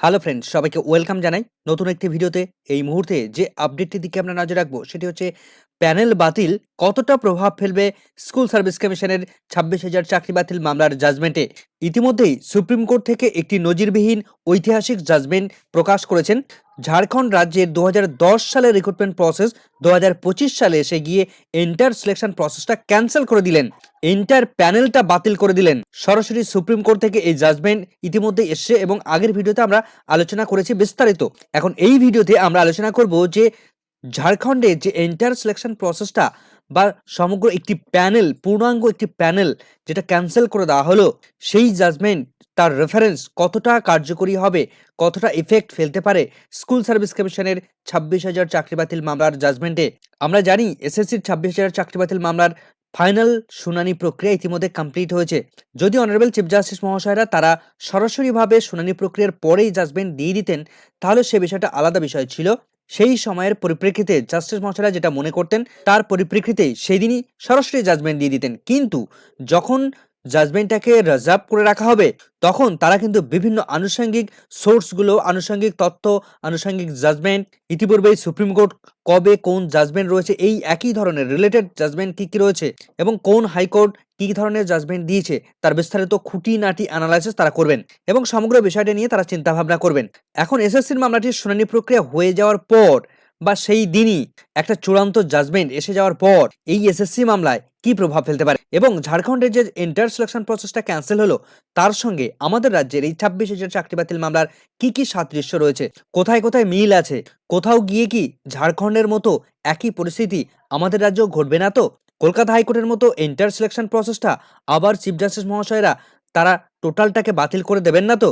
Hello friends সবাইকে welcome জানাই। নতুন একটি ভিডিওতে এই মুহূর্তে যে আপডেটটির দিকে আমরা নজর রাখব, সেটি হচ্ছে প্যানেল বাতিল কতটা প্রভাব ফেলবে স্কুল সার্ভিস কমিশনের ছাব্বিশ হাজার চাকরি বাতিল মামলার জাজমেন্টে ইতিমধ্যেই সুপ্রিম কোর্ট থেকে একটি নজিরবিহীন ঐতিহাসিক জাজমেন্ট প্রকাশ করেছেন। ঝাড়খণ্ড রাজ্যের দু সালের রিক্রুটমেন্ট প্রসেস দু হাজার পঁচিশ সালে এসে গিয়ে এন্টার সিলেকশন প্রসেসটা ক্যান্সেল করে দিলেন। এন্টার প্যানেলটা বাতিল করে দিলেন। সরাসরি সুপ্রিম কোর্ট থেকে এই জাজমেন্ট ইতিমধ্যে এসছে এবং আগের ভিডিওতে আমরা আলোচনা করেছি বিস্তারিত। এখন এই ভিডিওতে আমরা আলোচনা করব যে ঝাড়খণ্ডে যে এন্টার সিলেকশন প্রসেসটা বা সমগ্র একটি প্যানেল পূর্ণাঙ্গ একটি প্যানেল যেটা ক্যান্সেল করে দেওয়া হলো, সেই জাজমেন্ট তার রেফারেন্স কতটা কার্যকরী হবে, কতটা ইফেক্ট ফেলতে পারে স্কুল সার্ভিস কমিশনের ছাব্বিশ হাজার চাকরি বাতিল মামলার জাজমেন্টে আমরা জানি এসএসসির ছাব্বিশ হাজার চাকরি বাতিল মামলার ফাইনাল শুনানি প্রক্রিয়া ইতিমধ্যে কমপ্লিট হয়েছে। যদি অনারেবল চিফ জাস্টিস মহাশয়রা তারা সরাসরিভাবে শুনানি প্রক্রিয়ার পরেই জাজমেন্ট দিয়ে দিতেন, তাহলে সে বিষয়টা আলাদা বিষয় ছিল। সেই সময়ের পরিপ্রেক্ষিতে জাস্টিস মহাশয়রা যেটা মনে করতেন, তার পরিপ্রেক্ষিতে সেই দিনই সরাসরি জাজমেন্ট দিয়ে দিতেন। কিন্তু যখন জাজমেন্টটাকে রিজার্ভ করে রাখা হবে, তখন তারা কিন্তু বিভিন্ন আনুষঙ্গিক সোর্সগুলো আনুষঙ্গিক তথ্য, আনুষঙ্গিক জাজমেন্ট ইতিপূর্বেই সুপ্রিম কোর্ট কবে কোন জাজমেন্ট রয়েছে, এই একই ধরনের রিলেটেড জাজমেন্ট কী কী রয়েছে এবং কোন হাইকোর্ট কী ধরনের জাজমেন্ট দিয়েছে, তার বিস্তারিত খুঁটিনাটি অ্যানালাইসিস তারা করবেন এবং সমগ্র বিষয়টা নিয়ে তারা চিন্তা ভাবনা করবেন। এখন এসএসসির মামলাটির শুনানি প্রক্রিয়া হয়ে যাওয়ার পর বা সেই দিনই একটা চূড়ান্ত জাজমেন্ট এসে যাওয়ার পর এই এসএসসি মামলায় কি প্রভাব ফেলতে পারে? এবং ঝাড়খণ্ডের যে এন্টার সিলেকশন প্রসেসটা ক্যান্সেল হলো, তার সঙ্গে আমাদের রাজ্যের এই ছাব্বিশ হাজার চাকরি বাতিল মামলার কি কি সাদৃশ্য রয়েছে? কোথায় কোথায় মিল আছে? কোথাও গিয়ে কি ঝাড়খণ্ডের মতো একই পরিস্থিতি আমাদের রাজ্যেও ঘটবে না তো? কলকাতা হাইকোর্টের মতো এন্টার সিলেকশন প্রসেসটা আবার চিফ জাস্টিস মহাশয়রা তারা টোটালটাকে বাতিল করে দেবেন না তো?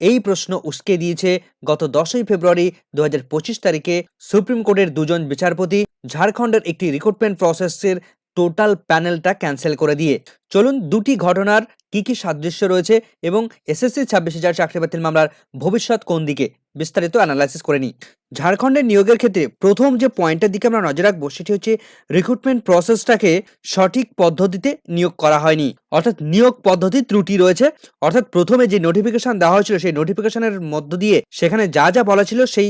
এই প্রশ্ন উস্কে দিয়েছে গত দশই ফেব্রুয়ারি দু হাজার পঁচিশ তারিখে সুপ্রিম কোর্টের দুজন বিচারপতি ঝাড়খণ্ডের একটি রিক্রুটমেন্ট প্রসেসের টোটাল প্যানেলটা ক্যান্সেল করে দিয়ে। চলুন দুটি ঘটনার কি কি সাদৃশ্য রয়েছে এবং এসএসসি ছাব্বিশ হাজার চাকরি বাতিল মামলার ভবিষ্যৎ কোন দিকে? বিস্তারিত অ্যানালাইসিস করে নিই। ঝাড়খণ্ডের নিয়োগের ক্ষেত্রে প্রথম যে পয়েন্টের দিকে আমরা নজর রাখব সেটি হচ্ছে রিক্রুটমেন্ট প্রসেসটাকে সঠিক পদ্ধতিতে নিয়োগ করা হয়নি। অর্থাৎ নিয়োগ পদ্ধতি ত্রুটি রয়েছে। অর্থাৎ প্রথমে যে নোটিফিকেশন দেওয়া হয়েছিল সেই নোটিফিকেশনের মধ্য দিয়ে সেখানে যা যা বলা ছিল সেই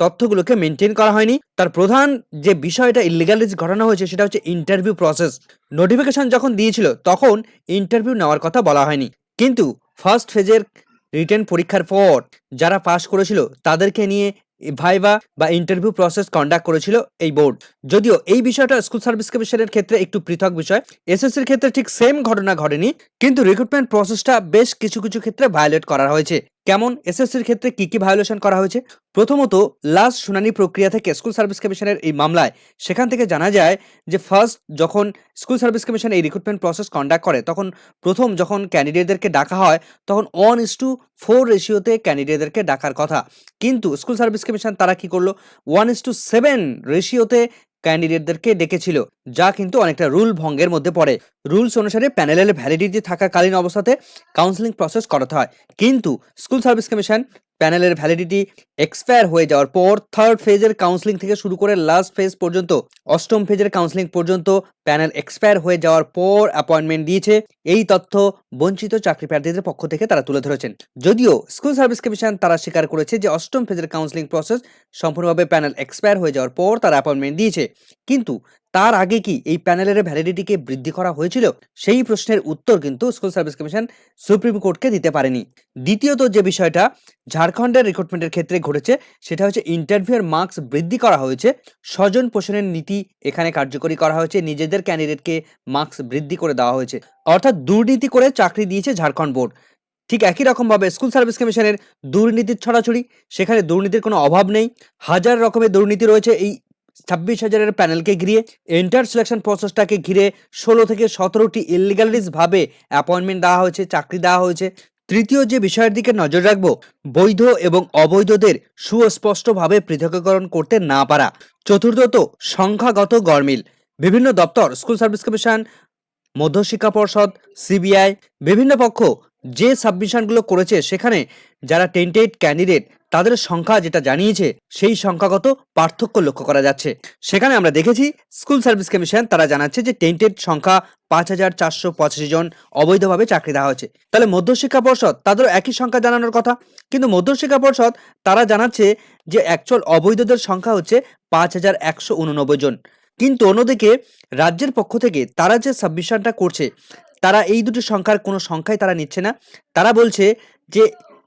তথ্যগুলোকে মেনটেন করা হয়নি। তার প্রধান যে বিষয়টা ইলিগালিটি ঘটানো হয়েছে, সেটা হচ্ছে ইন্টারভিউ প্রসেস নোটিফিকেশন যখন দিয়েছিল, তখন ইন্টারভিউ নেওয়ার কথা বলা হয়নি। কিন্তু ফার্স্ট ফেজের রিটেন পরীক্ষার পর যারা পাশ করেছিল, তাদেরকে নিয়ে ভাইবা বা ইন্টারভিউ প্রসেস কন্ডাক্ট করেছিল এই বোর্ড যদিও এই বিষয়টা স্কুল সার্ভিস কমিশনের ক্ষেত্রে একটু পৃথক বিষয়। এসএসসির ক্ষেত্রে ঠিক সেম ঘটনা ঘটেনি, কিন্তু রিক্রুটমেন্ট প্রসেসটা বেশ কিছু কিছু ক্ষেত্রে ভায়োলেট করা হয়েছে। কেমন এসএসসির ক্ষেত্রে কি কি ভায়োলেশন করা হয়েছে? প্রথমত লাস্ট শুনানি প্রক্রিয়া থেকে স্কুল সার্ভিস কমিশনের এই মামলায় সেখান থেকে জানা যায় যে ফার্স্ট যখন স্কুল সার্ভিস কমিশন এই রিক্রুটমেন্ট প্রসেস কন্ডাক্ট করে, তখন প্রথম যখন ক্যান্ডিডেটদেরকে ডাকা হয়, তখন ওয়ান ইস টু ফোর রেশিওতে ক্যান্ডিডেটদেরকে ডাকার কথা। কিন্তু স্কুল সার্ভিস কমিশন তারা কি করল? ওয়ান ইস টু সেভেন রেশিওতে ক্যান্ডিডেটদেরকে ডেকেছিল, যা কিন্তু অনেকটা রুল ভঙ্গের মধ্যে পড়ে। রুলস অনুসারে প্যানেলের ভ্যালিডিটি থাকাকালীন অবস্থাতে কাউন্সেলিং প্রসেস করাতে হয়। কিন্তু স্কুল সার্ভিস কমিশন প্যানেলের ভ্যালিডিটি এক্সপায়ার হয়ে যাওয়ার পর থার্ড ফেজের কাউন্সিলিং থেকে শুরু করে লাস্ট ফেজ পর্যন্ত, অষ্টম ফেজের কাউন্সিলিং পর্যন্ত প্যানেল এক্সপায়ার হয়ে যাওয়ার পর অ্যাপয়েন্টমেন্ট দিয়েছে। এই তথ্য বঞ্চিত চাকরি প্রার্থীদের পক্ষ থেকে তারা তুলে ধরেছেন। যদিও স্কুল সার্ভিস কমিশন তারা স্বীকার করেছে যে অষ্টম ফেজের কাউন্সিলিং প্রসেস সম্পূর্ণভাবে প্যানেল এক্সপায়ার হয়ে যাওয়ার পর তারা অ্যাপয়েন্টমেন্ট দিয়েছে। কিন্তু তার আগে কি এই প্যানেলের ভ্যালিডিটিকে বৃদ্ধি করা হয়েছিল? সেই প্রশ্নের উত্তর কিন্তু স্কুল সার্ভিস কমিশন সুপ্রিম কোর্টকে দিতে পারেনি। দ্বিতীয়ত যে বিষয়টা, ঝাড়খণ্ডের রিক্রুটমেন্টের ক্ষেত্রে ঘটেছে, সেটা হচ্ছে ইন্টারভিউয়ের মার্কস বৃদ্ধি করা হয়েছে। স্বজন পোষণের নীতি এখানে কার্যকরী করা হয়েছে। নিজেদের ক্যান্ডিডেটকে মার্কস বৃদ্ধি করে দেওয়া হয়েছে। অর্থাৎ দুর্নীতি করে চাকরি দিয়েছে ঝাড়খণ্ড বোর্ড। ঠিক একই রকমভাবে স্কুল সার্ভিস কমিশনের দুর্নীতির ছড়াছড়ি, সেখানে দুর্নীতির কোনো অভাব নেই। হাজার রকমের দুর্নীতি রয়েছে এই ছাব্বিশ হাজারের প্যানেলকে ঘিরে এন্টার সিলেকশন প্রসেসটাকে ঘিরে ষোলো থেকে সতেরোটি ইলিগালিটিস ভাবে অ্যাপয়েন্টমেন্ট দেওয়া হয়েছে, চাকরি দেওয়া হয়েছে। তৃতীয় যে বিষয়ের দিকে নজর রাখব, বৈধ এবং অবৈধদের সুস্পষ্টভাবে পৃথকীকরণ করতে না পারা। চতুর্থত, সংখ্যাগত গরমিল বিভিন্ন দপ্তর, স্কুল সার্ভিস কমিশন, মধ্যশিক্ষা পর্ষদ, সিবিআই, বিভিন্ন পক্ষ যে সাবমিশনগুলো করেছে, সেখানে যারা টেন্টেড ক্যান্ডিডেট তাদের সংখ্যা যেটা জানিয়েছে, সেই সংখ্যাগত পার্থক্য লক্ষ্য করা যাচ্ছে। সেখানে আমরা দেখেছি স্কুল সার্ভিস কমিশন তারা জানাচ্ছে যে টেন্টেড সংখ্যা পাঁচ হাজার চারশো পঁচাশি জন অবৈধভাবে চাকরি দেওয়া হয়েছে। তাহলে মধ্যশিক্ষা পর্ষদ, তাদেরও একই সংখ্যা জানানোর কথা। কিন্তু মধ্যশিক্ষা পর্ষদ, তারা জানাচ্ছে যে অ্যাকচুয়াল অবৈধদের সংখ্যা হচ্ছে পাঁচ হাজার একশো উননব্বই জন। কিন্তু অন্যদিকে, রাজ্যের পক্ষ থেকে তারা যে সাবমিশনটা করছে, তারা এই দুটি সংখ্যার কোনো সংখ্যাই তারা নিচ্ছে না। তারা বলছে যে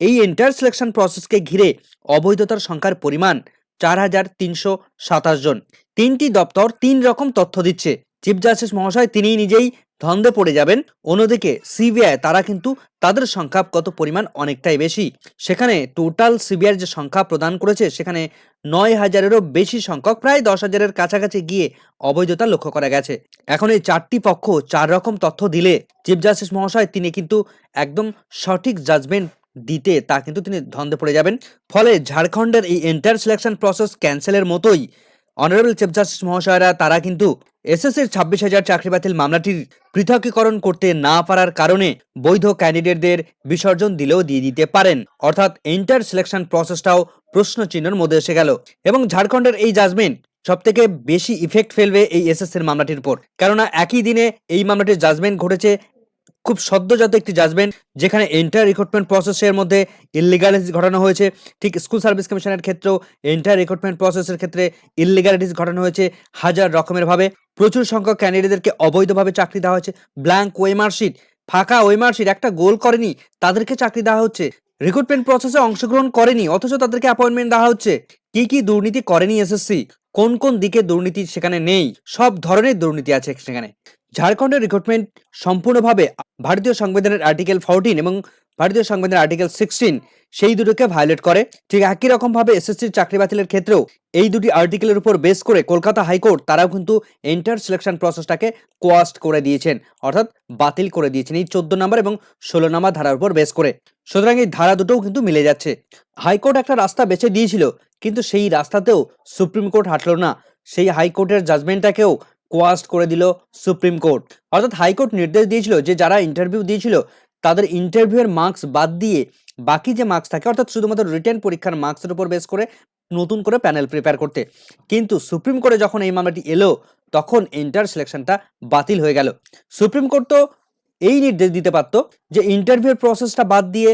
এই এন্টার সিলেকশন প্রসেসকে ঘিরে অবৈধতার সংখ্যার পরিমাণ চার হাজার তিনশো সাতাশ জন। তিনটি দপ্তর তিন রকম তথ্য দিচ্ছে। চিফ জাস্টিস মহাশয় তিনি নিজেই ধন্দে পড়ে যাবেন। অন্যদিকে সিবিআই তারা কিন্তু তাদের সংখ্যা কত পরিমাণ অনেকটাই বেশি। সেখানে টোটাল সিবিআইয়ের যে সংখ্যা প্রদান করেছে, সেখানে নয় হাজারেরও বেশি সংখ্যক, প্রায় দশ হাজারের কাছাকাছি গিয়ে অবৈধতা লক্ষ্য করা গেছে। এখন এই চারটি পক্ষ চার রকম তথ্য দিলে চিফ জাস্টিস মহাশয়, তিনি কিন্তু একদম সঠিক জাজমেন্ট দিতে তা কিন্তু তিনি ধন্দে পড়ে যাবেন। ফলে ঝাড়খণ্ডের এই এন্টার সিলেকশন প্রসেস ক্যান্সেলের মতোই। অনারেবল চিফ জাস্টিস মহাশয়রা, তারা কিন্তু এসএসসির ছাব্বিশ হাজার চাকরি বাতিল মামলাটির পৃথকীকরণ করতে না পারার কারণে বৈধ ক্যান্ডিডেটদের বিসর্জন দিলেও দিয়ে দিতে পারেন। অর্থাৎ এন্টার সিলেকশন প্রসেসটাও প্রশ্নচিহ্নের মধ্যে এসে গেল। এবং ঝাড়খণ্ডের এই জাজমেন্ট সব থেকে বেশি ইফেক্ট ফেলবে এই এসএসসির মামলাটির উপর। কেননা একই দিনে এই মামলাটির জাজমেন্ট ঘটেছে খুব সদ্যজাত একটি জাজমেন্ট যেখানে এন্টার রিক্রুটমেন্ট প্রসেসের মধ্যে ইলিগালিটিস ঘটানো হয়েছে। ঠিক স্কুল সার্ভিস কমিশনের ক্ষেত্রেও এন্টার রিক্রুটমেন্ট প্রসেসের ক্ষেত্রে ইলিগালিটিস ঘটানো হয়েছে হাজার রকমের ভাবে। প্রচুর সংখ্যক ক্যান্ডিডেটদেরকে অবৈধভাবে চাকরি দেওয়া হয়েছে। ব্ল্যাঙ্ক ওয়েমার্কশিট ফাঁকা ওয়েমার্কশিট একটা গোল করেনি, তাদেরকে চাকরি দেওয়া হচ্ছে। রিক্রুটমেন্ট প্রসেসে অংশগ্রহণ করেনি, অথচ তাদেরকে অ্যাপয়েন্টমেন্ট দেওয়া হচ্ছে। কি কি দুর্নীতি করেনি এসএসসি কোন কোন দিকে দুর্নীতি সেখানে নেই? সব ধরনের দুর্নীতি আছে সেখানে। ঝাড়খণ্ডের রিক্রুটমেন্ট সম্পূর্ণভাবে ভারতীয় সংবিধানের আর্টিকেল ফোরটিন এবং ভারতীয় সংবিধানের আর্টিকেল সিক্সটিন সেই দুটোকে ভায়োলেট করে। ঠিক একই রকমভাবে এসএসসির চাকরি বাতিলের ক্ষেত্রেও এই দুটি আর্টিকেলের উপর বেস করে কলকাতা হাইকোর্ট তারাও কিন্তু এন্টার সিলেকশন প্রসেসটাকে কোয়াস্ট করে দিয়েছেন, অর্থাৎ বাতিল করে দিয়েছেন এই চোদ্দ নম্বর এবং ষোলো নম্বর ধারার উপর বেস করে। সুতরাং এই ধারা দুটোও কিন্তু মিলে যাচ্ছে। হাইকোর্ট একটা রাস্তা বেছে দিয়েছিল, কিন্তু সেই রাস্তাতেও সুপ্রিম কোর্ট হাঁটলো না। সেই হাইকোর্টের জাজমেন্টটাকেও কোয়াস্ট করে দিল সুপ্রিম কোর্ট অর্থাৎ হাইকোর্ট নির্দেশ দিয়েছিল যে যারা ইন্টারভিউ দিয়েছিল, তাদের ইন্টারভিউয়ের মার্কস বাদ দিয়ে বাকি যে মার্কস থাকে, অর্থাৎ শুধুমাত্র রিটার্ন পরীক্ষার মার্কসের উপর বেস করে নতুন করে প্যানেল প্রিপেয়ার করতে। কিন্তু সুপ্রিম কোর্টে যখন এই মামলাটি এলো, তখন ইন্টার সিলেকশনটা বাতিল হয়ে গেল। সুপ্রিম কোর্ট তো এই নির্দেশ দিতে পারতো যে ইন্টারভিউর প্রসেসটা বাদ দিয়ে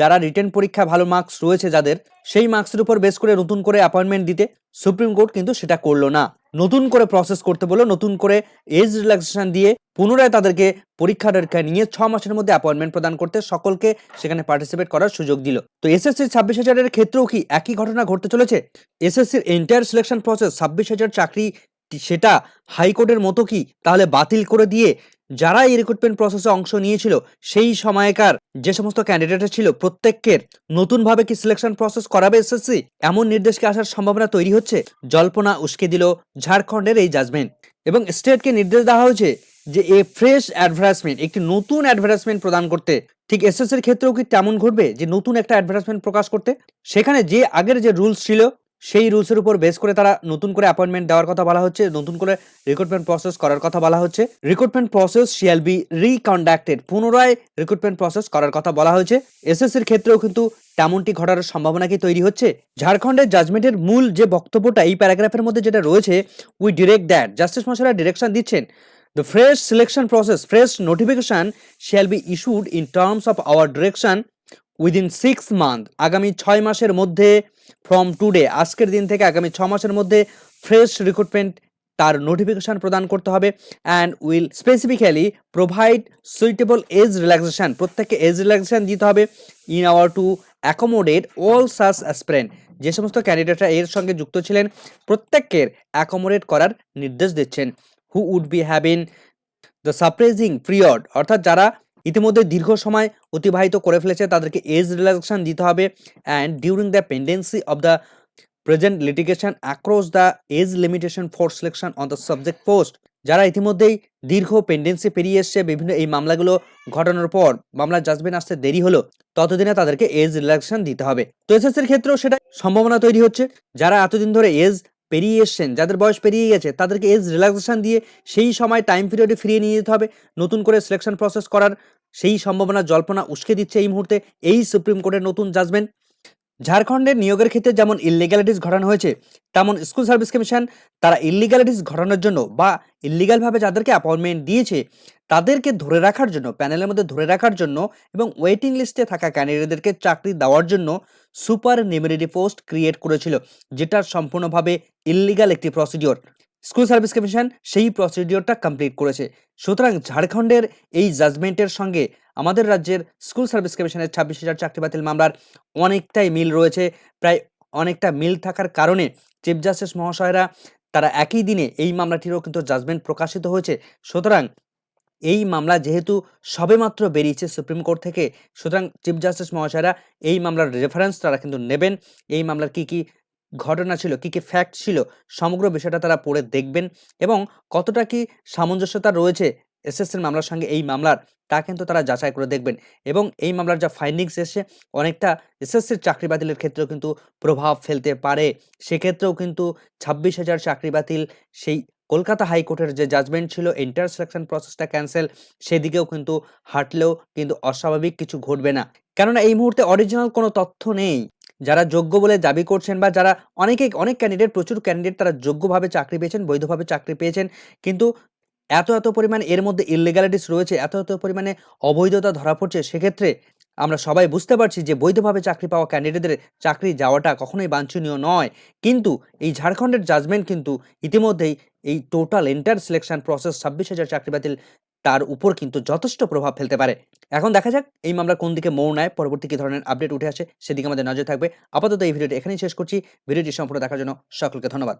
যারা রিটার্ন পরীক্ষা ভালো মার্কস রয়েছে যাদের, সেই মার্কসের উপর বেস করে নতুন করে অ্যাপয়েন্টমেন্ট দিতে সুপ্রিম কোর্ট কিন্তু সেটা করল না। নতুন করে প্রসেস করতে বলল, নতুন করে এজ রিল্যাক্সেশন দিয়ে পুনরায় তাদেরকে পরীক্ষা টরীক্ষা নিয়ে ছ মাসের মধ্যে অ্যাপয়েন্টমেন্ট প্রদান করতে সকলকে সেখানে পার্টিসিপেট করার সুযোগ দিল। তো এসএসসি ছাব্বিশ হাজারের ক্ষেত্রেও কি একই ঘটনা ঘটতে চলেছে? এসএসসির এন্টায়ার সিলেকশন প্রসেস ছাব্বিশ হাজার চাকরি, সেটা হাইকোর্টের মতো কি তাহলে বাতিল করে দিয়ে যারা এই রিক্রুটমেন্ট প্রসেসে অংশ নিয়েছিল, সেই সময়কার যে সমস্ত ক্যান্ডিডেট ছিল প্রত্যেকের নতুনভাবে কি সিলেকশন প্রসেস করাবে এসএসসি? এমন নির্দেশকে আসার সম্ভাবনা তৈরি হচ্ছে। জল্পনা উস্কে দিল ঝাড়খণ্ডের এই জাজমেন্ট এবং স্টেটকে নির্দেশ দেওয়া হয়েছে যে, এ ফ্রেশ অ্যাডভার্টাইজমেন্ট একটি নতুন অ্যাডভার্টাইজমেন্ট প্রদান করতে। ঠিক এসএসসির ক্ষেত্রেও কি তেমন ঘটবে? যে, নতুন একটা অ্যাডভার্টাইজমেন্ট প্রকাশ করতে? সেখানে যে আগের যে রুলস ছিল সেই রুলসের উপর বেস করে তারা নতুন করে অ্যাপয়েন্টমেন্ট দেওয়ার কথা বলা হচ্ছে নতুন করে রিক্রুটমেন্ট প্রসেস করার কথা বলা হচ্ছে। Recruitment process shall be reconducted পুনরায় রিক্রুটমেন্ট প্রসেস করার কথা বলা হয়েছে। এসএসসির ক্ষেত্রেও কিন্তু তেমনটি ঘটার সম্ভাবনা কি তৈরি হচ্ছে? ঝাড়খণ্ডের জাজমেন্টের মূল যে বক্তব্যটা এই প্যারাগ্রাফের মধ্যে যেটা রয়েছে উই ডিরেক্ট দ্যাট জাস্টিস মশাইরা ডিরেকশন দিচ্ছেন। The fresh selection process, fresh notification shall be issued in terms of our direction within six month আগামী ছয় মাসের মধ্যে ফ্রম টুডে আজকের দিন থেকে আগামী ছ মাসের মধ্যে ফ্রেশ রিক্রুটমেন্ট তার নোটিফিকেশন প্রদান করতে হবে and will specifically provide suitable age relaxation প্রত্যেককে এজ রিল্যাক্সেশান দিতে হবে in our to accommodate all such aspirant যে সমস্ত ক্যান্ডিডেটরা এর সঙ্গে যুক্ত ছিলেন প্রত্যেকের অ্যাকোমোডেট করার নির্দেশ দিচ্ছেন। Who would be having the suppressing period অর্থাৎ যারা ইতিমধ্যে দীর্ঘ সময় অতিবাহিত করে ফেলেছে। তাদেরকে এজ রিল্যাক্সেশন দিতে হবে and during the pendency of the present litigation across the age limitation for selection on the subject post যারা ইতিমধ্যেই দীর্ঘ পেন্ডেন্সি পেরিয়ে এসছে বিভিন্ন এই মামলাগুলো ঘটানোর পর, মামলার জাজমেন্ট আসতে দেরি হলো, ততদিনে তাদেরকে এজ রিল্যাক্সেশন দিতে হবে। তো এসএসসির ক্ষেত্রেও সেটা সম্ভাবনা তৈরি হচ্ছে। যারা এতদিন ধরে এজ পেরিয়ে এসছেন, যাদের বয়স পেরিয়ে গেছে, তাদেরকে এজ রিল্যাক্সেশন দিয়ে সেই সময় টাইম পিরিয়ডে ফিরিয়ে নিয়ে যেতে হবে। নতুন করে সিলেকশন প্রসেস করার সেই সম্ভাবনা জল্পনা উস্কে দিচ্ছে এই মুহূর্তে এই সুপ্রিম কোর্টের নতুন জাজমেন্ট ঝাড়খণ্ডের নিয়োগের ক্ষেত্রে যেমন ইললিগ্যালিটিস ঘটানো হয়েছে, তেমন স্কুল সার্ভিস কমিশন তারা ইললিগ্যালিটিস ঘটানোর জন্য বা ইললিগালভাবে যাদেরকে অ্যাপয়েন্টমেন্ট দিয়েছে, তাদেরকে ধরে রাখার জন্য প্যানেলের মধ্যে ধরে রাখার জন্য এবং ওয়েটিং লিস্টে থাকা ক্যান্ডিডেটদেরকে চাকরি দেওয়ার জন্য সুপার নিউমেরিটি পোস্ট ক্রিয়েট করেছিল, যেটা সম্পূর্ণভাবে ইললিগাল একটি প্রসিডিওর স্কুল সার্ভিস কমিশন সেই প্রসিডিওরটা কমপ্লিট করেছে। সুতরাং ঝাড়খণ্ডের এই জাজমেন্টের সঙ্গে আমাদের রাজ্যের স্কুল সার্ভিস কমিশনের ছাব্বিশ হাজার চাকরি বাতিল মামলার অনেকটাই মিল রয়েছে। প্রায় অনেকটা মিল থাকার কারণে চিফ জাস্টিস মহাশয়রা তারা একই দিনে এই মামলাটিরও কিন্তু জাজমেন্ট প্রকাশিত হয়েছে। সুতরাং এই মামলা যেহেতু সবেমাত্র বেরিয়েছে সুপ্রিম কোর্ট থেকে, সুতরাং চিফ জাস্টিস মহাশয়রা এই মামলার রেফারেন্স তারা কিন্তু নেবেন। এই মামলার কি কি ঘটনা ছিল, কি কি ফ্যাক্ট ছিল, সমগ্র বিষয়টা তারা পড়ে দেখবেন এবং কতটা কি সামঞ্জস্যতা রয়েছে এসএসসির মামলার সঙ্গে এই মামলার, তা কিন্তু তারা যাচাই করে দেখবেন এবং এই মামলার যা ফাইন্ডিংস এসছে, অনেকটা এসএসসির চাকরি বাতিলের ক্ষেত্রেও কিন্তু প্রভাব ফেলতে পারে। সেক্ষেত্রেও কিন্তু ছাব্বিশ হাজার চাকরি বাতিল, সেই কলকাতা হাইকোর্টের যে জাজমেন্ট ছিল ইন্টার সিলেকশন প্রসেসটা ক্যান্সেল সেদিকেও কিন্তু হাঁটলেও কিন্তু অস্বাভাবিক কিছু ঘটবে না। কেননা এই মুহূর্তে অরিজিনাল কোনো তথ্য নেই। যারা যোগ্য বলে দাবি করছেন বা যারা অনেকে, অনেক ক্যান্ডিডেট প্রচুর ক্যান্ডিডেট তারা যোগ্যভাবে চাকরি পেয়েছেন, বৈধভাবে চাকরি পেয়েছেন, কিন্তু এত এত পরিমাণ এর মধ্যে ইললিগ্যালিটিস রয়েছে, এত এত পরিমাণে অবৈধতা ধরা পড়ছে, সেক্ষেত্রে আমরা সবাই বুঝতে পারছি যে বৈধভাবে চাকরি পাওয়া ক্যান্ডিডেটদের চাকরি যাওয়াটা কখনোই বাঞ্ছনীয় নয়। কিন্তু এই ঝাড়খণ্ডের জাজমেন্ট কিন্তু ইতিমধ্যেই এই টোটাল এন্টার সিলেকশন প্রসেস ছাব্বিশ হাজার চাকরি বাতিল তার উপর কিন্তু যথেষ্ট প্রভাব ফেলতে পারে। এখন দেখা যাক এই মামলা কোন দিকে মৌ নেয় পরবর্তী কী ধরনের আপডেট উঠে আসে সেদিকে আমাদের নজর থাকবে। আপাতত এই ভিডিওটি এখানেই শেষ করছি। ভিডিওটি সম্পূর্ণ দেখার জন্য সকলকে ধন্যবাদ।